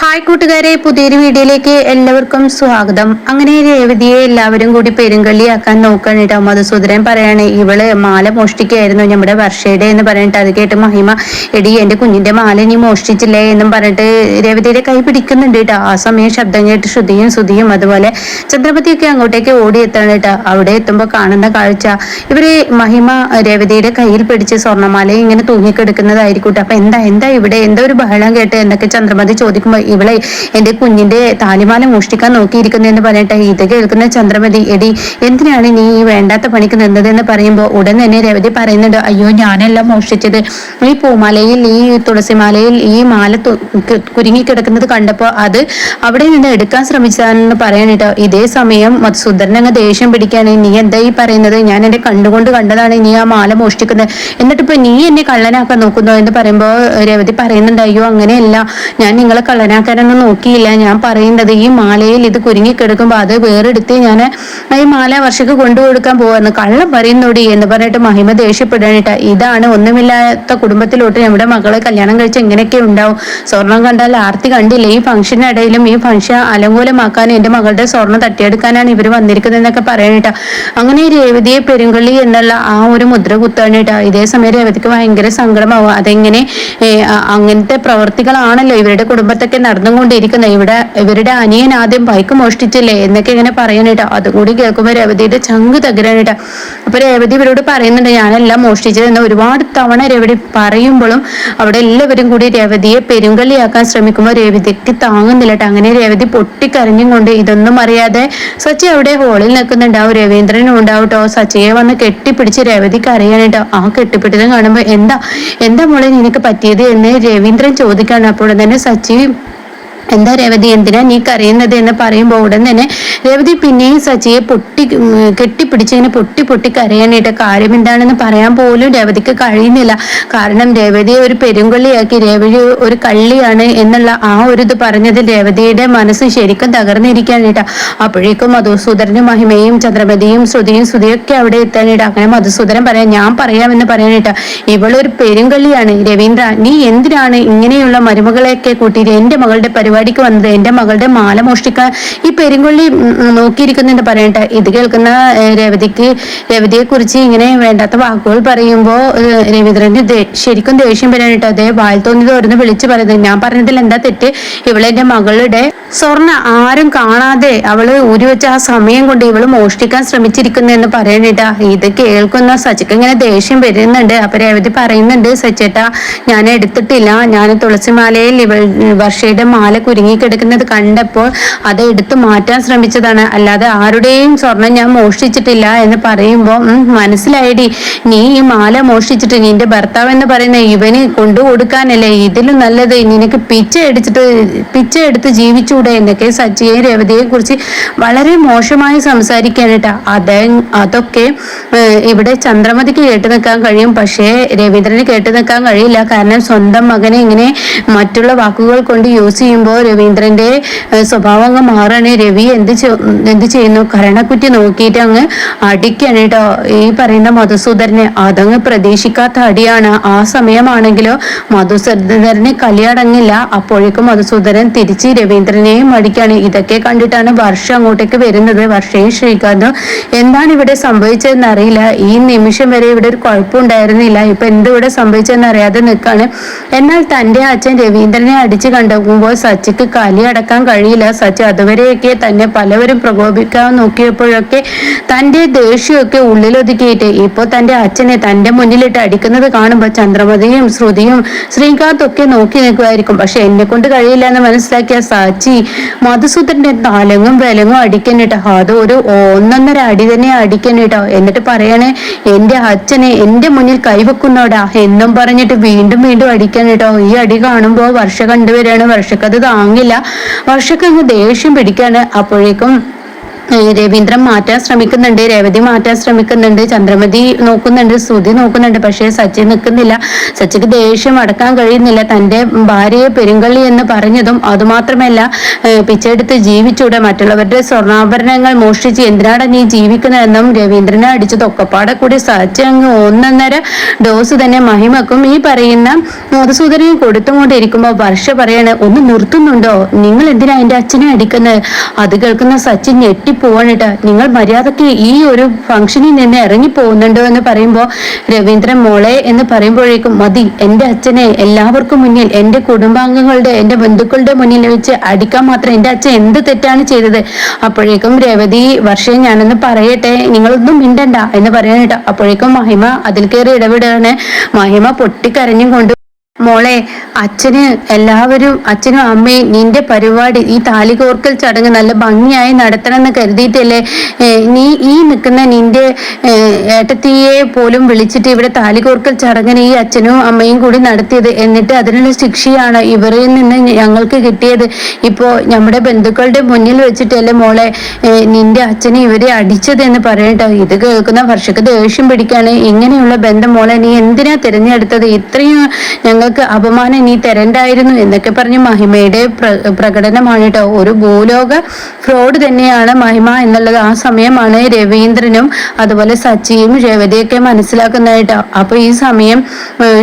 Hi കൂട്ടുകാരെ പുതിയൊരു വീഡിയോയിലേക്ക് എല്ലാവർക്കും സ്വാഗതം. അങ്ങനെ രേവതിയെ എല്ലാവരും കൂടി പെരുങ്കള്ളിയാക്കാൻ നോക്കുകയാണ് കേട്ടോ മധുസൂദരൻ പറയാണ് ഇവൾ മാല മോഷ്ടിക്കായിരുന്നു നമ്മുടെ വർഷയുടെ എന്ന് പറഞ്ഞിട്ട് അത് കേട്ട് മഹിമ എടി എന്റെ കുഞ്ഞിന്റെ മാല നീ മോഷ്ടിച്ചില്ലേ എന്നും പറഞ്ഞിട്ട് രേവതിയുടെ കൈ പിടിക്കുന്നുണ്ട് കേട്ടോ. ആ സമയം ശബ്ദം കേട്ട് ശ്രുതിയും ശ്രുതിയും അതുപോലെ ചന്ദ്രപതിയൊക്കെ അങ്ങോട്ടേക്ക് ഓടിയെത്താണ് കേട്ടോ. അവിടെ എത്തുമ്പോൾ കാണുന്ന കാഴ്ച ഇവർ മഹിമ രേവതിയുടെ കയ്യിൽ പിടിച്ച് സ്വർണമാല ഇങ്ങനെ തൂങ്ങിക്കെടുക്കുന്നതായിരിക്കും കേട്ടോ. അപ്പൊ എന്താ എന്താ ഇവിടെ? എന്താ ഒരു ബഹളം കേട്ട് എന്നൊക്കെ ചന്ദ്രമതി ചോദിക്കുമ്പോൾ ഇവളെ എന്റെ കുഞ്ഞിന്റെ താലിമാല മോഷ്ടിക്കാൻ നോക്കിയിരിക്കുന്നതെന്ന് പറഞ്ഞിട്ട് ഇത് കേൾക്കുന്ന ചന്ദ്രമതി എടി എന്തിനാണ് നീ ഈ വേണ്ടാത്ത പണിക്ക് നിന്നതെന്ന് പറയുമ്പോൾ ഉടൻ തന്നെ രവതി പറയുന്നുണ്ട് അയ്യോ ഞാനല്ല മോഷ്ടിച്ചത്. ഈ പൂമാലയിൽ ഈ തുളസിമാലയിൽ ഈ മാല കുരുങ്ങി കിടക്കുന്നത് കണ്ടപ്പോൾ അത് അവിടെ നിന്ന് എടുക്കാൻ ശ്രമിച്ചതാണെന്ന് പറയാനിട്ടോ ഇതേ സമയം മധുസൂദരൻ അങ്ങ് ദേഷ്യം പിടിക്കാണ് നീ എന്താ ഈ പറയുന്നത്? ഞാൻ എന്റെ കണ്ടുകൊണ്ട് കണ്ടതാണ് നീ ആ മാല മോഷ്ടിക്കുന്നത്. എന്നിട്ട് ഇപ്പൊ നീ എന്നെ കള്ളനാക്കാൻ നോക്കുന്നോ? എന്ന് പറയുമ്പോൾ രവതി പറയുന്നുണ്ട് അയ്യോ അങ്ങനെയല്ല. ഞാൻ നിങ്ങളെ കള്ളനാക്കാനൊന്നും നോക്കിയില്ല ഞാൻ പറയുന്നത് ഈ മാലയിൽ ഇത് കുരുങ്ങി കിടക്കുമ്പോൾ അത് വേറെടുത്ത് ഞാൻ ഈ മാല വർഷക്ക് കൊണ്ടുകൊടുക്കാൻ പോവാന്ന് കള്ളം പറയുന്നോടി എന്ന് പറഞ്ഞിട്ട് മഹിമ ദേഷ്യപ്പെടാനിട്ട ഇതാണ് ഒന്നുമില്ലാത്ത കുടുംബത്തിലോട്ട് നമ്മുടെ മകളെ കല്യാണം കഴിച്ച് എങ്ങനെയൊക്കെ ഉണ്ടാവും സ്വർണം കണ്ടാൽ ആർത്തി കണ്ടില്ല ഈ ഫംഗ്ഷനിടയിലും ഈ ഫംഗ്ഷൻ അലങ്കോലമാക്കാൻ എന്റെ മകളുടെ സ്വർണം തട്ടിയെടുക്കാനാണ് ഇവർ വന്നിരിക്കുന്നത് എന്നൊക്കെ പറയാനിട്ട അങ്ങനെ രേവതിയെ പെരുങ്കള്ളി എന്നുള്ള ആ ഒരു മുദ്ര കുത്താനിട്ട ഇതേ സമയം രേവതിക്ക് ഭയങ്കര സങ്കടമാവും അതെങ്ങനെ അങ്ങനത്തെ പ്രവർത്തികളാണല്ലോ ഇവരുടെ കുടുംബത്തൊക്കെ നടന്നുകൊണ്ടിരിക്കുന്നത് ഇവിടെ ഇവരുടെ അനിയൻ ആദ്യം ബൈക്ക് മോഷ്ടിച്ചില്ലേ എന്നൊക്കെ ഇങ്ങനെ പറയണേട്ടോ. അതുകൂടി കേൾക്കുമ്പോൾ രവതിയുടെ ചങ്ക് തകരാനിട്ട. അപ്പൊ രേവതി ഇവരോട് പറയുന്നുണ്ട് ഞാനെല്ലാം മോഷ്ടിച്ചത് എന്ന് ഒരുപാട് തവണ രേവതി പറയുമ്പോഴും അവിടെ എല്ലാവരും കൂടി രേവതിയെ പെരുങ്കളിയാക്കാൻ ശ്രമിക്കുമ്പോൾ രേവതിക്ക് താങ്ങുന്നില്ലട്ടോ അങ്ങനെ രേവതി പൊട്ടിക്കരഞ്ഞും കൊണ്ട് ഇതൊന്നും അറിയാതെ സച്ചി അവിടെ ഹോളിൽ നിൽക്കുന്നുണ്ടാവും രവീന്ദ്രനും ഉണ്ടാവും കേട്ടോ സച്ചിയെ വന്ന് കെട്ടിപ്പിടിച്ച് രേവതിക്ക് അറിയാനിട്ടോ. ആ കെട്ടിപ്പിടുത്തം കാണുമ്പോൾ എന്താ എന്താ മോളെ നിനക്ക് പറ്റിയത്? എന്ന് രവീന്ദ്രൻ ചോദിക്കാണ്. അപ്പോൾ തന്നെ സച്ചി എന്താ രേവതി എന്തിനാ നീ കരയുന്നത് എന്ന് പറയുമ്പോൾ ഉടൻ തന്നെ രേവതി പിന്നെയും സച്ചിയെ പൊട്ടി കെട്ടിപ്പിടിച്ച് ഇങ്ങനെ പൊട്ടി പൊട്ടി കരയാനായിട്ട് കാര്യം എന്താണെന്ന് പറയാൻ പോലും രേവതിക്ക് കഴിയുന്നില്ല. കാരണം രേവതിയെ ഒരു പെരുങ്കൊള്ളിയാക്കി രേവതി ഒരു കള്ളിയാണ് എന്നുള്ള ആ ഒരു ഇത് പറഞ്ഞതിൽ രേവതിയുടെ മനസ്സ് ശരിക്കും തകർന്നിരിക്കാനായിട്ട്. അപ്പോഴേക്കും മധുസൂദരനും മഹിമയും ചന്ദ്രമതിയും ശ്രുതിയും ശ്രുതിയൊക്കെ അവിടെ എത്താനായിട്ട്. അങ്ങനെ മധുസൂദരൻ പറയാം ഞാൻ പറയാമെന്ന് പറയാനായിട്ട്. ഇവളൊരു പെരുങ്കള്ളിയാണ്. രവീന്ദ്ര നീ എന്തിനാണ് ഇങ്ങനെയുള്ള മരുമകളെയൊക്കെ കൂട്ടിയിട്ട് എന്റെ മകളുടെ പരിപാടിക്ക് വന്നത്. എന്റെ മകളുടെ മാല മോഷ്ടിക്കാൻ ഈ പെരുങ്കൊള്ളി നോക്കിയിരിക്കുന്നുണ്ട് പറയട്ടെ. ഇത് കേൾക്കുന്ന രവതിക്ക് രേവതിയെ കുറിച്ച് ഇങ്ങനെ വേണ്ടാത്ത വാക്കുകൾ പറയുമ്പോൾ രവീന്ദ്രന് ശരിക്കും ദേഷ്യം വരാനിട്ട് അതേ വായിൽ തോന്നി തോർന്ന് വിളിച്ചു പറയുന്നത്. ഞാൻ പറഞ്ഞതിൽ എന്താ തെറ്റ്? ഇവളെന്റെ മകളുടെ സ്വർണ ആരും കാണാതെ അവൾ വെച്ച ആ സമയം കൊണ്ട് ഇവൾ മോഷ്ടിക്കാൻ ശ്രമിച്ചിരിക്കുന്നു എന്ന് പറയാനിട്ടാ ഇത് കേൾക്കുന്ന സച്ചിക്ക് ഇങ്ങനെ ദേഷ്യം വരുന്നുണ്ട്. അപ്പൊ രേവതി പറയുന്നുണ്ട് സച്ചേട്ടാ ഞാൻ എടുത്തിട്ടില്ല. ഞാൻ തുളസിമാലയിൽ ഇവൾ വർഷയുടെ മാല കുരുങ്ങി കിടക്കുന്നത് കണ്ടപ്പോൾ അത് എടുത്തു മാറ്റാൻ ശ്രമിച്ചതാണ്. അല്ലാതെ ആരുടെയും സ്വർണം ഞാൻ മോഷ്ടിച്ചിട്ടില്ല എന്ന് പറയുമ്പോൾ മനസ്സിലായിടി. നീ ഈ മാല മോഷ്ടിച്ചിട്ട് നിന്റെ ഭർത്താവ് എന്ന് പറയുന്ന ഇവന് കൊണ്ടു കൊടുക്കാനല്ലേ ഇതിലും നല്ലത്. നിനക്ക് പിച്ച അടിച്ചിട്ട് പിച്ച എടുത്ത് ജീവിച്ചൂടെ? എന്നൊക്കെ സച്ചിയെ രേവതിയെ കുറിച്ച് വളരെ മോശമായി സംസാരിക്കാനിട്ടാ. അത് അതൊക്കെ ഇവിടെ ചന്ദ്രമതിക്ക് കേട്ടു നിൽക്കാൻ കഴിയും. പക്ഷേ രവീന്ദ്രന് കേട്ടു നിൽക്കാൻ കഴിയില്ല. കാരണം സ്വന്തം മകനെ ഇങ്ങനെ മറ്റുള്ള വാക്കുകൾ കൊണ്ട് യൂസ് ചെയ്യുമ്പോൾ രവീന്ദ്രന്റെ സ്വഭാവം അങ്ങ് മാറാണ്. രവി എന്ത് എന്ത് ചെയ്യുന്നു? കരണക്കുറ്റി നോക്കിയിട്ട് അങ്ങ് അടിക്കാണ് കേട്ടോ ഈ പറയുന്ന മധുസൂദരനെ അതങ്ങ് പ്രതീക്ഷിക്കാത്ത അടിയാണ്. ആ സമയമാണെങ്കിലോ മധുസൂദരന് കലിയടങ്ങില്ല അപ്പോഴേക്കും മധുസൂദരൻ തിരിച്ച് രവീന്ദ്രനെയും അടിക്കാണ് ഇതൊക്കെ കണ്ടിട്ടാണ് വർഷ അങ്ങോട്ടേക്ക് വരുന്നത്. വർഷയും ശ്രീകാന്തും എന്താണ് ഇവിടെ സംഭവിച്ചതെന്ന് അറിയില്ല ഈ നിമിഷം വരെ ഇവിടെ ഒരു കുഴപ്പമുണ്ടായിരുന്നില്ല. ഇപ്പൊ എന്ത് ഇവിടെ സംഭവിച്ചതെന്ന് അറിയാതെ നിൽക്കാണ് എന്നാൽ തന്റെ അച്ഛൻ രവീന്ദ്രനെ അടിച്ചു കണ്ടുമ്പോൾ സച്ചിക്ക് കലി അടക്കാൻ കഴിയില്ല. സച്ച അതുവരെയൊക്കെ തന്നെ പലവരും പ്രകോപിക്കാൻ നോക്കിയപ്പോഴൊക്കെ തന്റെ ദേഷ്യമൊക്കെ ഉള്ളിലൊതുക്കിയിട്ട് ഇപ്പോൾ തന്റെ അച്ഛനെ തന്റെ മുന്നിലിട്ട് അടിക്കുന്നത് കാണുമ്പോൾ ചന്ദ്രമതിയും ശ്രുതിയും ശ്രീകാന്ത് ഒക്കെ നോക്കി നിൽക്കുമായിരിക്കും. പക്ഷെ എന്നെ കൊണ്ട് കഴിയില്ല എന്ന് മനസ്സിലാക്കിയ സച്ചി മധുസൂദന്റെ തലങ്ങും വിലങ്ങും അടിക്കണിട്ടോ അത് ഒരു ഒന്നൊന്നര അടി തന്നെ അടിക്കണിട്ടോ എന്നിട്ട് പറയണേ എന്റെ അച്ഛനെ എന്റെ മുന്നിൽ കൈവെക്കുന്നോടാ എന്നും പറഞ്ഞിട്ട് വീണ്ടും വീണ്ടും അടിക്കണിട്ടോ ഈ അടി കാണുമ്പോൾ വർഷ കണ്ടുവരികയാണ് വർഷക്കത് താങ്ങില്ല. വർഷക്കങ്ങ് ദേഷ്യം പിടിക്കാണ് അപ്പോഴേക്കും രവീന്ദ്രൻ മാറ്റാൻ ശ്രമിക്കുന്നുണ്ട് രേവതി മാറ്റാൻ ശ്രമിക്കുന്നുണ്ട് ചന്ദ്രമതി നോക്കുന്നുണ്ട് ശ്രുതി നോക്കുന്നുണ്ട് പക്ഷേ സച്ചി നിൽക്കുന്നില്ല. സച്ചിക്ക് ദേഷ്യം അടക്കാൻ കഴിയുന്നില്ല. തന്റെ ഭാര്യയെ പെരുങ്കള്ളി എന്ന് പറഞ്ഞതും അതുമാത്രമല്ല പിച്ചെടുത്ത് ജീവിച്ചൂടെ. മറ്റുള്ളവരുടെ സ്വർണാഭരണങ്ങൾ മോഷ്ടിച്ച് എന്തിനാണ് നീ ജീവിക്കുന്നതെന്നും രവീന്ദ്രനെ അടിച്ചു തൊക്കപ്പാടെ കൂടി സച്ചി അങ്ങ് ഒന്നര ഡോസ് തന്നെ മഹിമക്കും ഈ പറയുന്ന മധുസൂദനും കൊടുത്തുകൊണ്ടിരിക്കുമ്പോൾ വർഷ പറയാണ് ഒന്ന് നിർത്തുന്നുണ്ടോ? നിങ്ങൾ എന്തിനാ എന്റെ അച്ഛനെ അടിക്കുന്നത്? അത് കേൾക്കുന്ന സച്ചിൻ ഞെട്ടിപ്പോവാണിട്ട് നിങ്ങൾ മര്യാദയ്ക്ക് ഈ ഒരു ഫംഗ്ഷനിൽ നിന്ന് ഇറങ്ങി പോകുന്നുണ്ടോ എന്ന് പറയുമ്പോൾ രവീന്ദ്രൻ മോളെ എന്ന് പറയുമ്പോഴേക്കും മതി. എന്റെ അച്ഛനെ എല്ലാവർക്കും മുന്നിൽ എന്റെ കുടുംബാംഗങ്ങളുടെ എന്റെ ബന്ധുക്കളുടെ മുന്നിൽ വെച്ച് അടിക്കാൻ മാത്രം എന്റെ അച്ഛൻ എന്ത് തെറ്റാണ് ചെയ്തത്? അപ്പോഴേക്കും രവതി വർഷയെ ഞാനൊന്ന് പറയട്ടെ നിങ്ങളൊന്നും മിണ്ടണ്ട എന്ന് പറയാനിട്ട് അപ്പോഴേക്കും മഹിമ അതിൽ കയറി ഇടപെടുകയാണ്. മഹിമ പൊട്ടിക്കരഞ്ഞും കൊണ്ട് മോളെ അച്ഛന് എല്ലാവരും അച്ഛനും അമ്മയും നിന്റെ പരിപാടി ഈ താലികോർക്കൽ ചടങ്ങ് നല്ല ഭംഗിയായി നടത്തണം എന്ന് കരുതിയിട്ടല്ലേ നീ ഈ നിൽക്കുന്ന നിന്റെ ഏട്ടത്തിയെ പോലും വിളിച്ചിട്ട് ഇവിടെ താലികോർക്കൽ ചടങ്ങിന് ഈ അച്ഛനും അമ്മയും കൂടി നടത്തിയത് എന്നിട്ട് അതിനുള്ള ശിക്ഷയാണ് ഇവരിൽ നിന്ന് ഞങ്ങൾക്ക് കിട്ടിയത്. ഇപ്പോ നമ്മുടെ ബന്ധുക്കളുടെ മുന്നിൽ വെച്ചിട്ടല്ലേ മോളെ നിന്റെ അച്ഛനെ ഇവരെ അടിച്ചത് എന്ന് പറയട്ടോ ഇത് കേൾക്കുന്ന വർഷക്ക് ദേഷ്യം പിടിക്കാണ്. ഇങ്ങനെയുള്ള ബന്ധം മോളെ നീ എന്തിനാ തിരഞ്ഞെടുത്തത്? ഇത്രയും ഞങ്ങൾക്ക് അപമാനം നീ തരണ്ടായിരുന്നു എന്നൊക്കെ പറഞ്ഞ് മഹിമയുടെ പ്ര- പ്രകടനമാണ് കേട്ടോ ഒരു ഭൂലോക ഫ്രോഡ് തന്നെയാണ് മഹിമ എന്നുള്ളത്. ആ സമയമാണ് രവീന്ദ്രനും അതുപോലെ സച്ചിയും രേവതിയൊക്കെ മനസ്സിലാക്കുന്നതായിട്ടോ. അപ്പൊ ഈ സമയം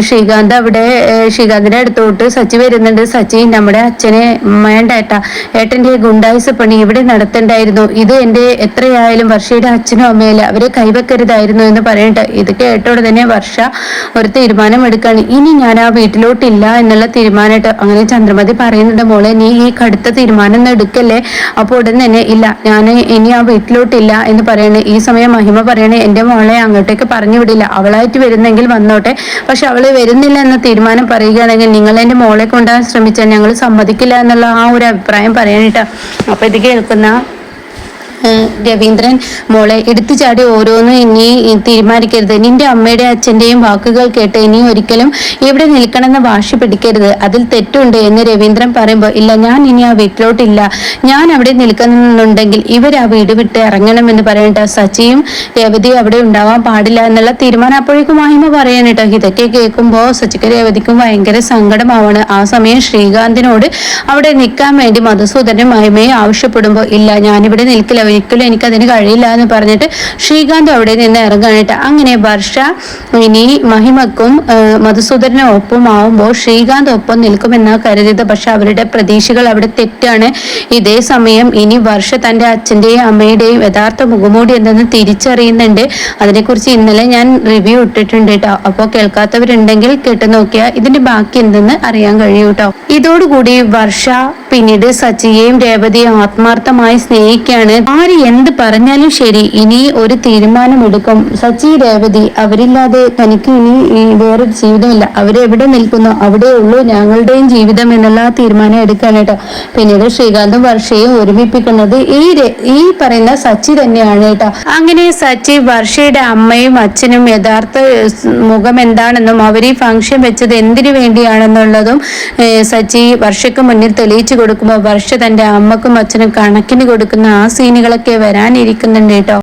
ശ്രീകാന്ത് അവിടെ ശ്രീകാന്തിന്റെ അടുത്തോട്ട് സച്ചി വരുന്നുണ്ട്. സച്ചി നമ്മുടെ അച്ഛനെ വേണ്ട ഏട്ടാ ഏട്ടന്റെ ഗുണ്ടായുസ പണി ഇവിടെ നടത്തണ്ടായിരുന്നു. ഇത് എന്റെ എത്രയായാലും വർഷയുടെ അച്ഛനും അമ്മയല്ല അവരെ കൈവെക്കരുതായിരുന്നു എന്ന് പറയട്ടെ ഇത് കേട്ടോടെ തന്നെ വർഷ ഒരു തീരുമാനം എടുക്കാണ് ഇനി ഞാൻ ആ വീട്ടിലോട്ടില്ല എന്നുള്ള തീരുമാനമായിട്ട് അങ്ങനെ ചന്ദ്രമതി പറയുന്നുണ്ട് മോളെ നീ ഈ കടുത്ത തീരുമാനം എടുക്കല്ലേ? അപ്പൊ ഉടൻ തന്നെ ഇല്ല ഞാൻ ഇനി ആ വീട്ടിലോട്ടില്ല എന്ന് പറയണേ ഈ സമയം മഹിമ പറയണേ എന്റെ മോളെ അങ്ങോട്ടേക്ക് പറഞ്ഞു വിടില്ല. അവളായിട്ട് വരുന്നെങ്കിൽ വന്നോട്ടെ. പക്ഷെ അവൾ വരുന്നില്ല എന്ന തീരുമാനം പറയുകയാണെങ്കിൽ നിങ്ങൾ എന്റെ മോളെ കൊണ്ടുവരാൻ ശ്രമിച്ചാൽ ഞങ്ങൾ സമ്മതിക്കില്ല എന്നുള്ള ആ ഒരു അഭിപ്രായം പറയാനിട്ടാ അപ്പൊ ഇത് കേൾക്കുന്ന രവീന്ദ്രൻ മോളെ എടുത്തു ചാടി ഓരോന്നും ഇനി തീരുമാനിക്കരുത്. നിന്റെ അമ്മയുടെ അച്ഛന്റെയും വാക്കുകൾ കേട്ട് ഇനി ഒരിക്കലും ഇവിടെ നിൽക്കണമെന്ന് വാശി പിടിക്കരുത്. അതിൽ തെറ്റുണ്ട് എന്ന് രവീന്ദ്രൻ പറയുമ്പോൾ ഇല്ല ഞാൻ ഇനി ആ വീട്ടിലോട്ടില്ല. ഞാൻ അവിടെ നിൽക്കുന്നുണ്ടെങ്കിൽ ഇവർ ആ വീട് വിട്ട് ഇറങ്ങണമെന്ന് പറയണ്ട സച്ചിയും രേവതിയും അവിടെ ഉണ്ടാവാൻ പാടില്ല എന്നുള്ള തീരുമാനം അപ്പോഴേക്കും മഹിമ കേട്ടോ ഇതൊക്കെ കേൾക്കുമ്പോൾ സച്ചിക്ക് രേവതിക്കും ഭയങ്കര സങ്കടമാവാണ്. ആ സമയം ശ്രീകാന്തിനോട് അവിടെ നിൽക്കാൻ വേണ്ടി മധുസൂദനും മഹിമയെ ആവശ്യപ്പെടുമ്പോൾ ഇല്ല ഞാനിവിടെ നിൽക്കില്ല. ഒരിക്കലും എനിക്കതിന് കഴിയില്ല എന്ന് പറഞ്ഞിട്ട് ശ്രീകാന്ത് അവിടെ നിന്ന് ഇറങ്ങാനായിട്ട് അങ്ങനെ വർഷ ഇനി മഹിമക്കും ആ, മധുസൂദനും ഒപ്പം ആവുമ്പോൾ ശ്രീകാന്ത് ഒപ്പം നിൽക്കുമെന്നാണ് കരുതിയത്. പക്ഷെ അവരുടെ പ്രതീക്ഷകൾ അവിടെ തെറ്റാണ്. ഇതേ സമയം ഇനി വർഷ തന്റെ അച്ഛന്റെയും അമ്മയുടെയും യഥാർത്ഥ മുഖമൂടി എന്തെന്ന് തിരിച്ചറിയുന്നുണ്ട്. അതിനെക്കുറിച്ച് ഇന്നലെ ഞാൻ റിവ്യൂ ഇട്ടിട്ടുണ്ട് കേട്ടോ അപ്പോൾ കേൾക്കാത്തവരുണ്ടെങ്കിൽ കേട്ടു നോക്കിയാൽ ഇതിന്റെ ബാക്കി എന്തെന്ന് അറിയാൻ കഴിയും കേട്ടോ ഇതോടുകൂടി വർഷ പിന്നീട് സച്ചിയെയും രേവതിയും ആത്മാർത്ഥമായി സ്നേഹിക്കാണ് ആര് എന്ത് പറഞ്ഞാലും ശരി ഇനി ഒരു തീരുമാനമെടുക്കും. സച്ചി രേവതി അവരില്ലാതെ തനിക്ക് ഇനി വേറെ വേറൊരു ജീവിതമില്ല. അവരെവിടെ നിൽക്കുന്നു? അവിടെ ഉള്ളൂ ഞങ്ങളുടെയും ജീവിതം എന്നുള്ള തീരുമാനം എടുക്കാനായിട്ട് പിന്നീട് ശ്രീകാന്തും വർഷയും ഒരുമിപ്പിക്കുന്നത് ഈ ഈ പറയുന്ന സച്ചി തന്നെയാണ് കേട്ടോ. അങ്ങനെ സച്ചി വർഷയുടെ അമ്മയും അച്ഛനും യഥാർത്ഥ മുഖം എന്താണെന്നും അവർ ഈ ഫംഗ്ഷൻ വെച്ചത് എന്തിനു വേണ്ടിയാണെന്നുള്ളതും സച്ചി വർഷയ്ക്ക് മുന്നിൽ തെളിയിച്ചു കൊടുക്കുമ്പോൾ വർഷ തന്റെ അമ്മക്കും അച്ഛനും കണക്കിന് കൊടുക്കുന്ന ആ സീനുകളൊക്കെ വരാനിരിക്കുന്നുണ്ട് കേട്ടോ.